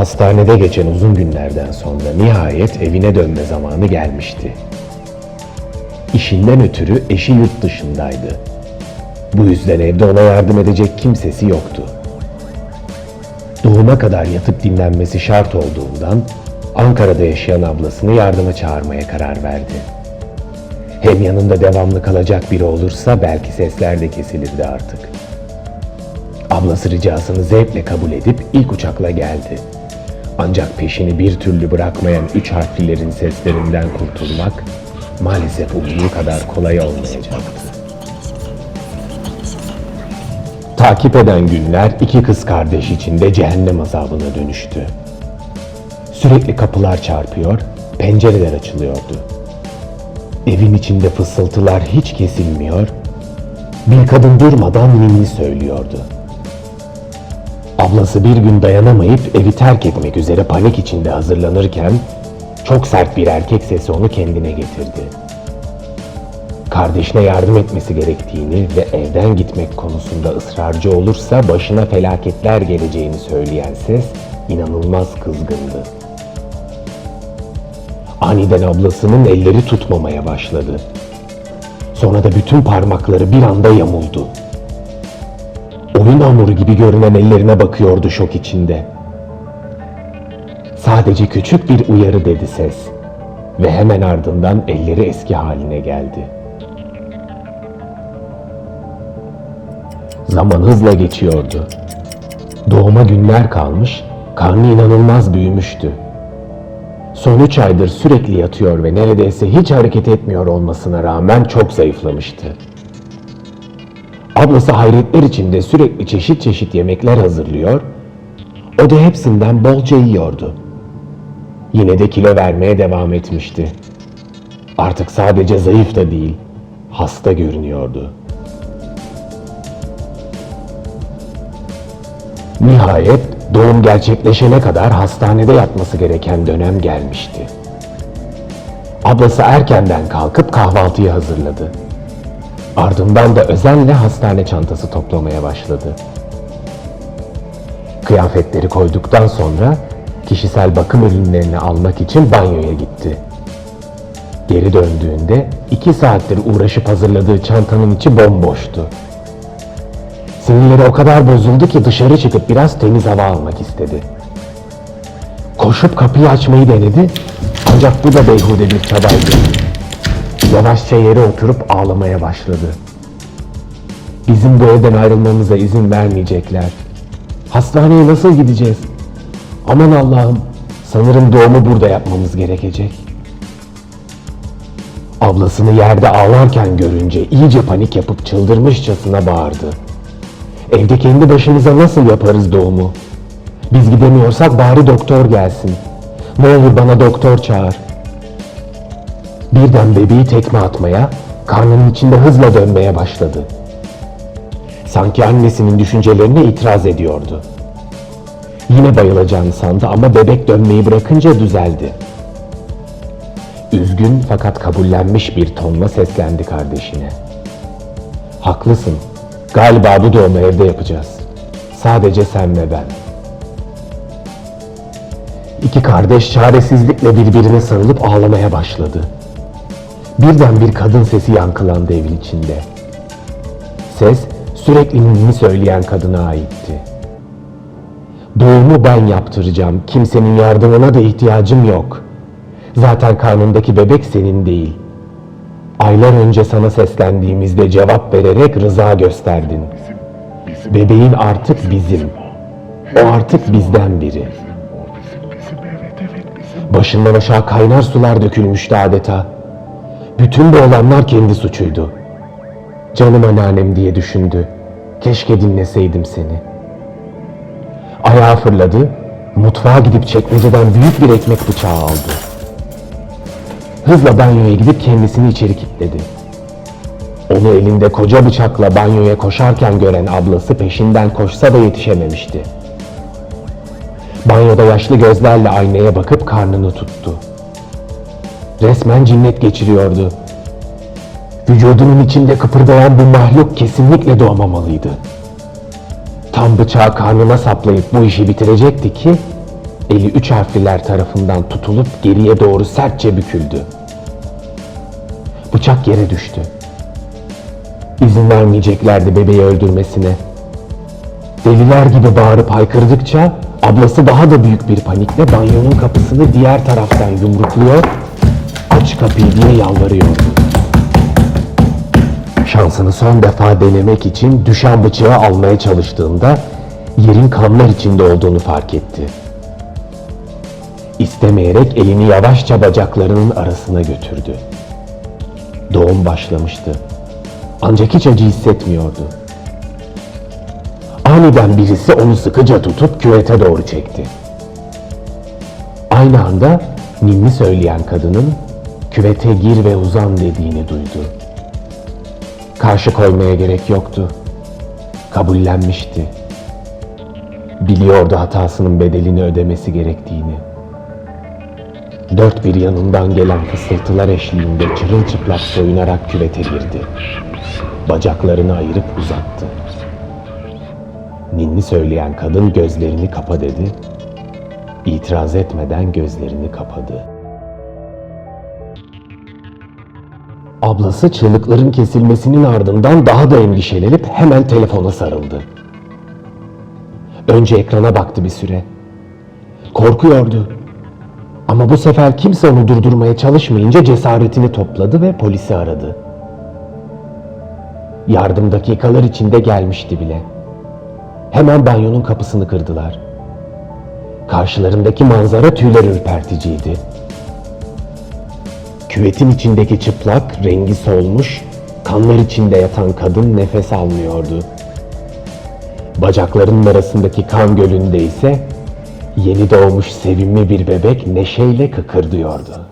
Hastanede geçen uzun günlerden sonra nihayet evine dönme zamanı gelmişti. İşinden ötürü eşi yurt dışındaydı. Bu yüzden evde ona yardım edecek kimsesi yoktu. Doğuma kadar yatıp dinlenmesi şart olduğundan Ankara'da yaşayan ablasını yardıma çağırmaya karar verdi. Hem yanında devamlı kalacak biri olursa belki sesler de kesilirdi artık. Ablası ricasını zevkle kabul edip ilk uçakla geldi. Ancak peşini bir türlü bırakmayan üç harflilerin seslerinden kurtulmak maalesef umduğu kadar kolay olmayacaktı. Takip eden günler iki kız kardeş için de cehennem azabına dönüştü. Sürekli kapılar çarpıyor, pencereler açılıyordu. Evin içinde fısıltılar hiç kesilmiyor, bir kadın durmadan ninni söylüyordu. Ablası bir gün dayanamayıp evi terk etmek üzere panik içinde hazırlanırken çok sert bir erkek sesi onu kendine getirdi. Kardeşine yardım etmesi gerektiğini ve evden gitmek konusunda ısrarcı olursa başına felaketler geleceğini söyleyen ses inanılmaz kızgındı. Aniden ablasının elleri tutmamaya başladı. Sonra da bütün parmakları bir anda yamuldu. Oyun hamuru gibi görünen ellerine bakıyordu şok içinde. Sadece küçük bir uyarı dedi ses ve hemen ardından elleri eski haline geldi. Zaman hızla geçiyordu. Doğuma günler kalmış, karnı inanılmaz büyümüştü. Son üç aydır sürekli yatıyor ve neredeyse hiç hareket etmiyor olmasına rağmen çok zayıflamıştı. Ablası hayretler içinde sürekli çeşit çeşit yemekler hazırlıyor, o da hepsinden bolca yiyordu. Yine de kilo vermeye devam etmişti. Artık sadece zayıf da değil, hasta görünüyordu. Nihayet doğum gerçekleşene kadar hastanede yatması gereken dönem gelmişti. Ablası erkenden kalkıp kahvaltıyı hazırladı. Ardından da özenle hastane çantası toplamaya başladı. Kıyafetleri koyduktan sonra kişisel bakım ürünlerini almak için banyoya gitti. Geri döndüğünde iki saattir uğraşıp hazırladığı çantanın içi bomboştu. Sinirleri o kadar bozuldu ki dışarı çıkıp biraz temiz hava almak istedi. Koşup kapıyı açmayı denedi ancak bu da beyhude bir çabaydı. Yavaşça yere oturup ağlamaya başladı. Bizim bu evden ayrılmamıza izin vermeyecekler. Hastaneye nasıl gideceğiz? Aman Allah'ım, sanırım doğumu burada yapmamız gerekecek. Ablasını yerde ağlarken görünce iyice panik yapıp çıldırmışçasına bağırdı. Evde kendi başımıza nasıl yaparız doğumu? Biz gidemiyorsak bari doktor gelsin. Ne olur bana doktor çağır. Birden bebeği tekme atmaya, karnının içinde hızla dönmeye başladı. Sanki annesinin düşüncelerine itiraz ediyordu. Yine bayılacağını sandı ama bebek dönmeyi bırakınca düzeldi. Üzgün fakat kabullenmiş bir tonla seslendi kardeşine. Haklısın. Galiba bu doğumu evde yapacağız. Sadece sen ve ben. İki kardeş çaresizlikle birbirine sarılıp ağlamaya başladı. Birden bir kadın sesi yankılandı evin içinde. Ses sürekli ninni söyleyen kadına aitti. Doğumu ben yaptıracağım. Kimsenin yardımına da ihtiyacım yok. Zaten karnındaki bebek senin değil. Aylar önce sana seslendiğimizde cevap vererek rıza gösterdin. Bebeğin artık bizim. O artık bizden biri. Başından aşağı kaynar sular dökülmüştü adeta. Bütün bu olanlar kendi suçuydu. Canım anneannem diye düşündü. Keşke dinleseydim seni. Ayağa fırladı, mutfağa gidip çekmeceden büyük bir ekmek bıçağı aldı. Hızla banyoya gidip kendisini içeri kilitledi. Onu elinde koca bıçakla banyoya koşarken gören ablası peşinden koşsa da yetişememişti. Banyoda yaşlı gözlerle aynaya bakıp karnını tuttu. Resmen cinnet geçiriyordu. Vücudunun içinde kıpırdayan bu mahluk kesinlikle doğmamalıydı. Tam bıçağı karnına saplayıp bu işi bitirecekti ki Eli üç harfliler tarafından tutulup geriye doğru sertçe büküldü. Bıçak yere düştü. İzin vermeyeceklerdi bebeği öldürmesine. Deliler gibi bağırıp haykırdıkça ablası daha da büyük bir panikle banyonun kapısını diğer taraftan yumrukluyor, aç kapıyı diye yalvarıyordu. Şansını son defa denemek için düşen bıçağı almaya çalıştığında yerin kanlar içinde olduğunu fark etti. İstemeyerek elini yavaşça bacaklarının arasına götürdü. Doğum başlamıştı. Ancak hiç acı hissetmiyordu. Aniden birisi onu sıkıca tutup küvete doğru çekti. Aynı anda ninni söyleyen kadının küvete gir ve uzan dediğini duydu. Karşı koymaya gerek yoktu. Kabullenmişti. Biliyordu hatasının bedelini ödemesi gerektiğini. Dört bir yanından gelen fısıltılar eşliğinde çırılçıplak soyunarak küvete girdi. Bacaklarını ayırıp uzattı. Ninni söyleyen kadın gözlerini kapa dedi. İtiraz etmeden gözlerini kapadı. Ablası çığlıkların kesilmesinin ardından daha da endişelenip hemen telefona sarıldı. Önce ekrana baktı bir süre. Korkuyordu. Ama bu sefer kimse onu durdurmaya çalışmayınca cesaretini topladı ve polisi aradı. Yardım dakikalar içinde gelmişti bile. Hemen banyonun kapısını kırdılar. Karşılarındaki manzara tüyler ürperticiydi. Küvetin içindeki çıplak, rengi solmuş, kanlar içinde yatan kadın nefes almıyordu. Bacaklarının arasındaki kan gölünde ise yeni doğmuş sevimli bir bebek neşeyle kıkırdıyordu.